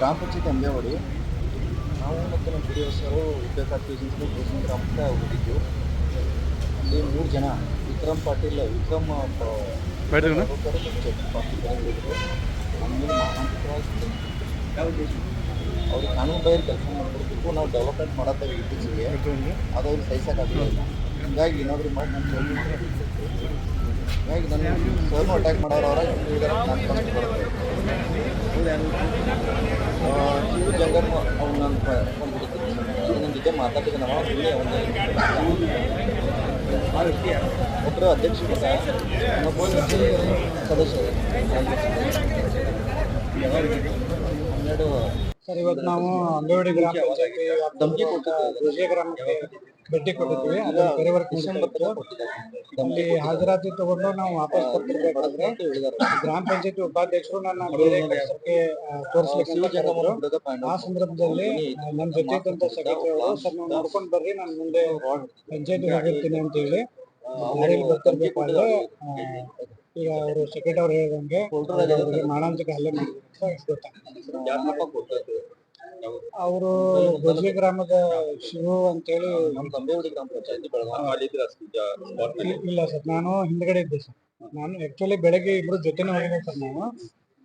ಗ್ರಾಮ ಪಂಚಾಯತ್ ಅಂಬೇವಾಡಿ ನಾವು ಮತ್ತು ನಮ್ಮ ಪಿ ಡಿ ಸರು ವಿದ್ಯಾರ್ಥಿ ಪೇಷಂಟ್ ಗ್ರಾಮಕ್ಕೆ ಹೋಗಿದ್ದು ಅಲ್ಲಿ ಮೂರು ಜನ ವಿಕ್ರಮ್ ಪಾಟೀಲ್ ವಿಕ್ರಮ್ ಪಾಟೀಲ್ ಹೇಳಿದ್ರು ಆಮೇಲೆ ಮಾನಸಿಕವಾಗಿ ಅವ್ರಿಗೆ ಕಾನೂನು ಬೈರ್ ಕೆಲಸ ಮಾಡ್ಕೊಡ್ಬೇಕು. ನಾವು ಡೆವಲಪ್ಮೆಂಟ್ ಮಾಡತ್ತೇವೆ ಇತ್ತೀಚೆಗೆ. ಅದು ಅವ್ರಿಗೆ ಸಹಿಸೋಕ್ಕಾಗಲಿಲ್ಲ. ಹಿಂಗಾಗಿ ಏನಾದರೂ ಮಾಡಿ ನಮ್ಮ ಅಟ್ಯಾಕ್ ಮಾಡೋರು ಅವರ. ನಾನು ಫಸ್ಟ್ ಬರುತ್ತೆ ಇವು ಜಂಗಮ್ ಅವ್ನು ನನ್ನ ಒಂದು ನನ್ನ ಜೊತೆ ಮಾತಾಡಿದ ನಾವು ಒಬ್ಬರು ಅಧ್ಯಕ್ಷರು ಇನ್ನೊಬ್ಬರು ಸದಸ್ಯರು ಹನ್ನೆರಡು ಸರ್ ಇವತ್ತು ನಾವು ಅಂಬೇವಾಡಿ ಗ್ರಾಮ ಪಂಚಾಯತಿ ಗ್ರಾಮಕ್ಕೆ ಭೇಟಿ ಕೊಟ್ಟಿದ್ವಿ ಅದು ಬೇರೆ ವರ್ಕ್ ಡಿಸೆಂಬರ್ ತನಕ ಕೊಟ್ಟಿದ್ದಾರೆ. ಅಲ್ಲಿ ಹಾಜರಾತಿ ತಗೊಂಡು ನಾವು ವಾಪಸ್ ಬರ್ತಿರ್ಬೇಕಾದ್ರೆ ಗ್ರಾಮ ಪಂಚಾಯತಿ ಉಪಾಧ್ಯಕ್ಷರು ನನ್ನ ಬೇರೆ ಕೆಲಸಕ್ಕೆ ತೋರಿಸ್ಲಿಕ್ಕೆ ಆ ಸಂದರ್ಭದಲ್ಲಿ ನನ್ನ ಜೊತೆ ಇದ್ದಂತ ಅವರು ಸರ್ ನೀವು ನೋಡ್ಕೊಂಡು ಬರ್ರಿ ನಾನು ಮುಂದೆ ಪಂಚಾಯತಿ ಹೋಗಿರ್ತೀನಿ ಅಂತ ಹೇಳಿ ದಾರಿಯಲ್ಲಿ ಆ, ಈಗ ಅವರು ಸೆಕ್ರೆಟರಿ ಅವ್ರು ಹೇಳಿದಂಗೆ ಅವರಿಗೆ ಹಲ್ಲೆ ಮಾಡಿದ್ರು ಗೊತ್ತಾಗ್ತದೆ. ಅವರು ಬದ್ಲಿ ಗ್ರಾಮದ ಶಿವು ಅಂತೇಳಿ ಗ್ರಾಮ ಪಂಚಾಯತಿ ಬೆಳಗಾವಿ. ಇ- ಇಲ್ಲ ಸರ್ ನಾನು ಹಿಂದ್ಗಡೆ ಇದ್ದೆ ಸರ್. ನಾನು ಆಕ್ಚುಲಿ ಬೆಳಗ್ಗೆ ಇಬ್ರು ಜೊತೆನೇ ಹೋಗಿದ್ದೆ ಸರ್ ನಾನು.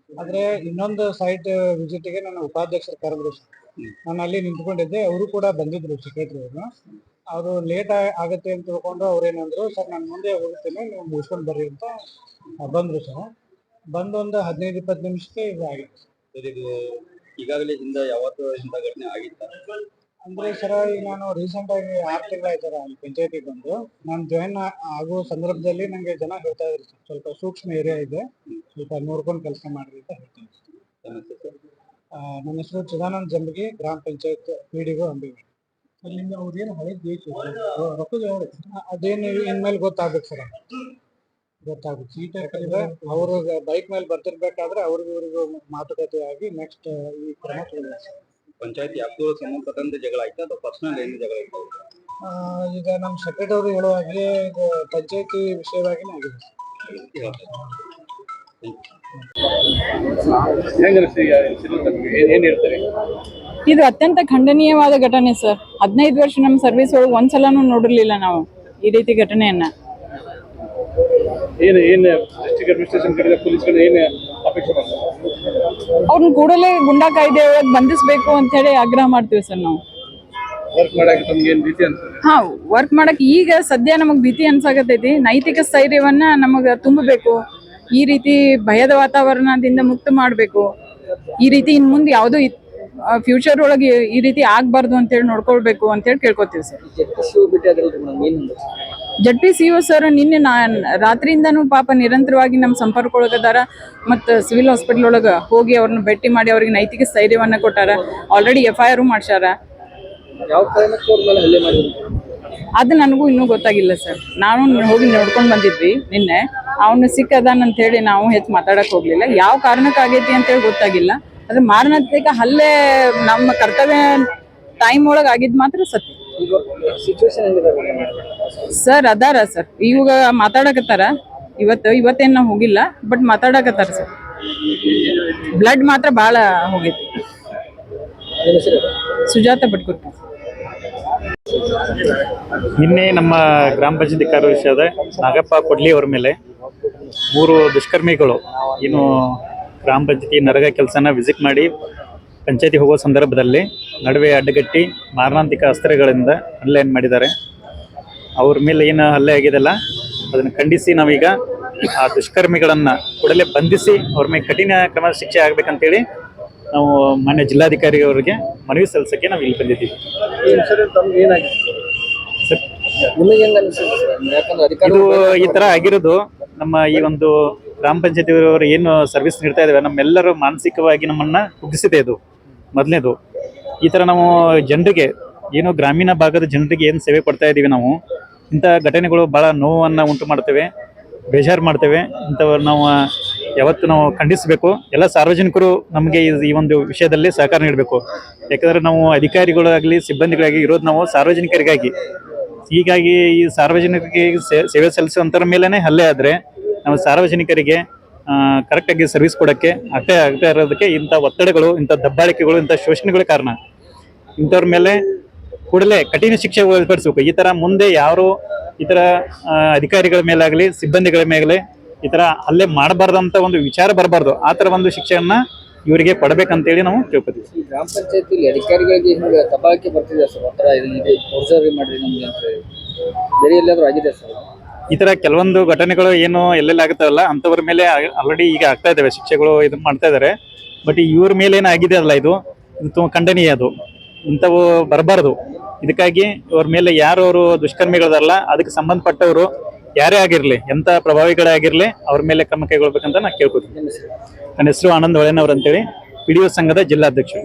ಆದ್ರೆ ಇನ್ನೊಂದು ಸೈಟ್ ವಿಸಿಟ್ಗೆ ನನ್ನ ಉಪಾಧ್ಯಕ್ಷರು ಕರೆದ್ರು ಸರ್. ನಾನು ಅಲ್ಲಿ ನಿಂತ್ಕೊಂಡಿದ್ದೆ ಅವರು ಕೂಡ ಬಂದಿದ್ರು ಸೆಕ್ರೆಟರಿ ಅವರು ಅವರು ಲೇಟ್ ಆಗತ್ತೆ ಅಂತ ತಿಳ್ಕೊಂಡು ಅವ್ರೇನಂದ್ರು ಸರ್ ನಾನು ಮುಂದೆ ಹೋಗ್ತೇನೆ ನೀವು ಮುಗಿಸ್ಕೊಂಡು ಬರ್ರಿ ಅಂತ ಬಂದ್ರು ಸರ್. ಬಂದು ಒಂದು ಹದಿನೈದು ಇಪ್ಪತ್ತು ನಿಮಿಷಕ್ಕೆ ಇದು ಆಗಿತ್ತು ಈಗಾಗಲೇ ಹಿಂದೆ ಯಾವತ್ತು ಇಂಥ ಘಟನೆ ಆಗಿತ್ತ. ಅಂದ್ರೆ ಸರ ಈಗ ನಾನು ರೀಸೆಂಟ್ ಆಗಿ ಆರು ತಿಂಗಳಾಯ್ತು ಸರ್ ಅಲ್ಲಿ ಪಂಚಾಯತಿಗೆ ಬಂದು. ನಾನು ಜಾಯಿನ್ ಆಗೋ ಸಂದರ್ಭದಲ್ಲಿ ನಂಗೆ ಜನ ಹೇಳ್ತಾ ಇದ್ರು ಸರ್. ಸ್ವಲ್ಪ ಸೂಕ್ಷ್ಮ ಏರಿಯಾ ಇದೆ. ಸ್ವಲ್ಪ ನೋಡ್ಕೊಂಡು ಕೆಲಸ ಮಾಡ್ರಿ ಅಂತ ಹೇಳ್ತೀನಿ ಆ, ನನ್ನ ಹೆಸರು ಚಿದಾನಂದ್ ಜಂಬಗಿ ಗ್ರಾಮ ಪಂಚಾಯತ್ ಪಿ ಡಿ ಒ ಅಂಬಿಗಡಿ ಅಲ್ಲಿಂದ ಅವ್ರೇನು ಹಳೆ ಬೇಕು ರೊಕ್ಕದ ಅದೇನು ಇನ್ಮೇಲೆ ಗೊತ್ತಾಗ್ಬೇಕು ಸರ್. ಯಾಕಂದ್ರೆ ಅವರು ಬೈಕ್ ಮೇಲೆ ಬರ್ತಿರ್ಬೇಕಾದ್ರೆ ಅವ್ರಿಗೂ ಇವ್ರಿಗೂ ಮಾತುಕತೆ ಆಗಿ ನೆಕ್ಸ್ಟ್ ಈ ಕ್ರಮ ಪಂಚಾಯತಿ ಪಂಚಾಯತ್ ಸಂಬಂಧಪಟ್ಟಂತೆ ಜಗಳ ಆಯ್ತಾ? ಅಥವಾ ಪರ್ಸನಲ್ ಏನು ಜಗಳ ಆಯ್ತಾ? ಆ, ಈಗ ನಮ್ಮ ಸೆಕ್ರೆಟರಿ ಅವರು ಹೇಳೋ ಹಾಗೆ ಇದು ಪಂಚಾಯತಿ ವಿಷಯವಾಗಿನೇ ಆಗಿದೆ. ಏನ್ ಹೇಳ್ತಾರೆ? ಇದು ಅತ್ಯಂತ ಖಂಡನೀಯವಾದ ಘಟನೆ ಸರ್. ಹದಿನೈದು ವರ್ಷ ನಮ್ಮ ಸರ್ವಿಸ್ ಒಳಗೆ ಒಂದ್ಸಲನೂ ನೋಡಿರ್ಲಿಲ್ಲ ನಾವು ಈ ರೀತಿ ಘಟನೆಯನ್ನ. ಏನ್ ಏನು ಡಿಸ್ಟ್ರಿಕ್ಟ್ ಅಡ್ಮಿನಿಸ್ಟ್ರೇಷನ್ ಕಡೆ ಪೊಲೀಸ್ಗಳು ಏನು ಅಪೇಕ್ಷೆ ಮಾಡ್ತಾರೆ? ಅವ್ರನ್ನ ಕೂಡಲೇ ಗುಂಡಾ ಕಾಯ್ದೆ ಒಳಗೆ ಬಂಧಿಸಬೇಕು ಅಂತ ಹೇಳಿ ಆಗ್ರಹ ಮಾಡ್ತೀವಿ ಸರ್ ನಾವು. ವರ್ಕ್ ಮಾಡಕ್ಕೆ ತಮ್ಗೆ ಏನು ಭೀತಿ ಅನ್ಸುತ್ತೆ? ಹಾ ವರ್ಕ್ ಮಾಡಕ್ ಈಗ ಸದ್ಯ ನಮಗ್ ಭೀತಿ ಅನ್ಸಾಕತೈತಿ ನೈತಿಕ ಸ್ಥೈರ್ಯವನ್ನ ನಮಗ ತುಂಬಬೇಕು. ಈ ರೀತಿ ಭಯದ ವಾತಾವರಣದಿಂದ ಮುಕ್ತ ಮಾಡಬೇಕು. ಈ ರೀತಿ ಇನ್ ಮುಂದೆ ಯಾವುದೋ ಫ್ಯೂಚರ್ ಒಳಗೆ ಈ ರೀತಿ ಆಗ್ಬಾರ್ದು ಅಂತೇಳಿ ನೋಡ್ಕೊಳ್ಬೇಕು ಅಂತೇಳಿ ಕೇಳ್ಕೊತೀವಿ sir. Z P C sir ನಿನ್ನೆ ನಾ ರಾತ್ರಿಯಿಂದನೂ ಪಾಪ ನಿರಂತರವಾಗಿ ನಮ್ಮ ಸಂಪರ್ಕ ಒಳಗದಾರ ಮತ್ತು ಸಿವಿಲ್ ಹಾಸ್ಪಿಟಲ್ ಒಳಗೆ ಹೋಗಿ ಅವ್ರನ್ನ ಭೇಟಿ ಮಾಡಿ ಅವ್ರಿಗೆ ನೈತಿಕ ಸ್ಥೈರ್ಯವನ್ನು ಕೊಟ್ಟಾರ. ಆಲ್ರೆಡಿ ಎಫ್ ಐ ಆರ್ ಮಾಡಿದ್ರು? ಅದು ನನಗೂ ಇನ್ನೂ ಗೊತ್ತಾಗಿಲ್ಲ ಸರ್. ನಾನು ಹೋಗಿ ನೋಡ್ಕೊಂಡು ಬಂದಿದ್ವಿ ನಿನ್ನೆ. ಅವನು ಸಿಕ್ಕದಾನ ಅಂತ ಹೇಳಿ ನಾವು ಹೆಚ್ಚು ಮಾತಾಡಕ್ಕೆ ಹೋಗಲಿಲ್ಲ. ಯಾವ ಕಾರಣಕ್ಕಾಗೈತಿ ಅಂತೇಳಿ ಗೊತ್ತಾಗಿಲ್ಲ. ಅದ್ರ ಮಾರಣಾಂತಿಕ ಹಲ್ಲೆ ನಮ್ಮ ಕರ್ತವ್ಯ ಟೈಮ್ ಒಳಗೆ ಆಗಿದ್ ಮಾತ್ರ ಸತ್ಯ. ಸರ್ ಅದಾರ ಸರ್ ಇವಾಗ ಮಾತಾಡಕತ್ತಾರ. ಇವತ್ತು ಇವತ್ತೇನು ನಾವು ಹೋಗಿಲ್ಲ ಬಟ್ ಮಾತಾಡಕತ್ತಾರ ಸರ್ ಬ್ಲಡ್ ಮಾತ್ರ ಭಾಳ ಹೋಗೈತಿ. ಸುಜಾತ ಬಟ್ಕುರ್ತಿ ನಿನ್ನೆ ನಮ್ಮ ಗ್ರಾಮ ಪಂಚಾಯತಿ ಕಾರ್ಯದರ್ಶಿಯಾದ ನಾಗಪ್ಪ ಕೊಡ್ಲಿ ಅವರ ಮೇಲೆ ಮೂರು ದುಷ್ಕರ್ಮಿಗಳು ಏನು ಗ್ರಾಮ ಪಂಚಾಯತಿ ನರಗ ಕೆಲಸನ ವಿಸಿಟ್ ಮಾಡಿ ಪಂಚಾಯತಿ ಹೋಗೋ ಸಂದರ್ಭದಲ್ಲಿ ನಡುವೆ ಅಡ್ಡಗಟ್ಟಿ ಮಾರಣಾಂತಿಕ ಅಸ್ತ್ರಗಳಿಂದ ಹಲ್ಲೆ ಮಾಡಿದ್ದಾರೆ? ಅವ್ರ ಮೇಲೆ ಏನು ಹಲ್ಲೆ ಆಗಿದೆಲ್ಲ ಅದನ್ನು ಖಂಡಿಸಿ ನಾವೀಗ ಆ ದುಷ್ಕರ್ಮಿಗಳನ್ನು ಕೂಡಲೇ ಬಂಧಿಸಿ ಅವ್ರ ಮೇಲೆ ಕಠಿಣ ಕ್ರಮ ಶಿಕ್ಷೆ ಆಗ್ಬೇಕಂತೇಳಿ ನಾವು ಮಾನ್ಯ ಜಿಲ್ಲಾಧಿಕಾರಿ ಅವರಿಗೆ ಮನವಿ ಸಲ್ಲಿಸೋಕ್ಕೆ ನಾವು ಇಲ್ಲಿ ಬಂದಿದ್ದೀವಿ. ಇದು ಈ ಥರ ಆಗಿರೋದು ನಮ್ಮ ಈ ಒಂದು ಗ್ರಾಮ ಪಂಚಾಯತಿಯವರು ಏನು ಸರ್ವಿಸ್ ನೀಡ್ತಾ ಇದ್ದಾವೆ ನಮ್ಮೆಲ್ಲರೂ ಮಾನಸಿಕವಾಗಿ ನಮ್ಮನ್ನ ಕುಗ್ಗಿಸಿದೆ ಇದು. ಮೊದಲನೇದು, ಈ ಥರ ನಾವು ಜನರಿಗೆ, ಏನು ಗ್ರಾಮೀಣ ಭಾಗದ ಜನರಿಗೆ ಏನು ಸೇವೆ ಕೊಡ್ತಾ ಇದ್ದೀವಿ ನಾವು, ಇಂಥ ಘಟನೆಗಳು ಭಾಳ ನೋವನ್ನು ಉಂಟು ಮಾಡ್ತೇವೆ, ಬೇಜಾರು ಮಾಡ್ತೇವೆ, ಇಂಥವ್ರು ನಾವು ಯಾವತ್ತು ನಾವು ಖಂಡಿಸಬೇಕು, ಎಲ್ಲ ಸಾರ್ವಜನಿಕರು ನಮಗೆ ಈ- ಒಂದು ವಿಷಯದಲ್ಲಿ ಸಹಕಾರ ನೀಡಬೇಕು. ಯಾಕಂದರೆ ನಾವು ಅಧಿಕಾರಿಗಳಾಗಲಿ ಸಿಬ್ಬಂದಿಗಳಾಗಿ ಇರೋದು ನಾವು ಸಾರ್ವಜನಿಕರಿಗಾಗಿ. ಹೀಗಾಗಿ ಈ ಸಾರ್ವಜನಿಕರಿಗೆ ಸೇವೆ ಸಲ್ಲಿಸುವಂಥರ ಮೇಲೇ ಹಲ್ಲೆ ಆದರೆ, ನಾವು ಸಾರ್ವಜನಿಕರಿಗೆ ಕರೆಕ್ಟಾಗಿ ಸರ್ವಿಸ್ ಕೊಡೋಕ್ಕೆ ಅಷ್ಟೇ ಆಗ್ತಾ ಇರೋದಕ್ಕೆ ಇಂಥ ಒತ್ತಡಗಳು, ಇಂಥ ದಬ್ಬಾಳಿಕೆಗಳು, ಇಂಥ ಶೋಷಣೆಗಳು ಕಾರಣ. ಇಂಥವ್ರ ಮೇಲೆ ಕೂಡಲೇ ಕಠಿಣ ಶಿಕ್ಷೆ ಏರ್ಪಡಿಸ್ಬೇಕು ಈ ಥರ ಮುಂದೆ ಯಾರು ಈ ಥರ ಅಧಿಕಾರಿಗಳ ಮೇಲಾಗಲಿ, ಸಿಬ್ಬಂದಿಗಳ ಮೇಲೆ ಈ ಥರ ಅಲ್ಲೇ ಮಾಡಬಾರ್ದಂತ ಒಂದು ವಿಚಾರ ಬರಬಾರ್ದು. ಆ ಥರ ಒಂದು ಶಿಕ್ಷೆಯನ್ನ ಇವರಿಗೆ ಕೊಡಬೇಕಂತೇಳಿ ನಾವು ಕೇಳ್ಕೊತೀವಿ ಗ್ರಾಮ ಪಂಚಾಯಿತಿ ಅಧಿಕಾರಿಗಳಿಗೆ ಹಿಂಗೆ ತಬಾಕಿ ಬರ್ತಿದೆ ಸರ್? ಒಂಥರ ಇದು ಮಾಡಿರಿ ನಮಗೆ ಅಂತ ಹೇಳಿ. ಆಗಿದೆ ಸರ್? ಈ ತರ ಕೆಲವೊಂದು ಘಟನೆಗಳು ಏನು ಎಲ್ಲೆಲ್ಲಿ ಆಗ್ತಾವಲ್ಲ ಅಂತವ್ರ ಮೇಲೆ ಆಲ್ರೆಡಿ ಈಗ ಆಗ್ತಾ ಇದ್ದಾವೆ ಶಿಕ್ಷೆಗಳು ಇದು ಮಾಡ್ತಾ ಇದಾರೆ. ಬಟ್ ಇವ್ರ ಮೇಲೆ ಏನಾಗಿದೆ ಅಲ್ಲ ಇದು? ಇದು ತುಂಬ ಖಂಡನೀಯ ಅದು. ಇಂಥವು ಬರಬಾರ್ದು. ಇದಕ್ಕಾಗಿ ಇವ್ರ ಮೇಲೆ ಯಾರು ಅವರು ದುಷ್ಕರ್ಮಿಗಳದಾರಲ್ಲ ಅದಕ್ಕೆ ಸಂಬಂಧಪಟ್ಟವರು ಯಾರೇ ಆಗಿರಲಿ ಎಂಥ ಪ್ರಭಾವಿಗಳೇ ಆಗಿರಲಿ, ಅವ್ರ ಮೇಲೆ ಕ್ರಮ ಕೈಗೊಳ್ಬೇಕಂತ ನಾ ಕೇಳ್ಕೊತೀನಿ. ನನ್ನ ಹೆಸರು ಆನಂದ್ ಹೊಳೆನವ್ರು ಅಂತೇಳಿ ಪಿ ಡಿ ಒ ಸಂಘದ ಜಿಲ್ಲಾಧ್ಯಕ್ಷರು.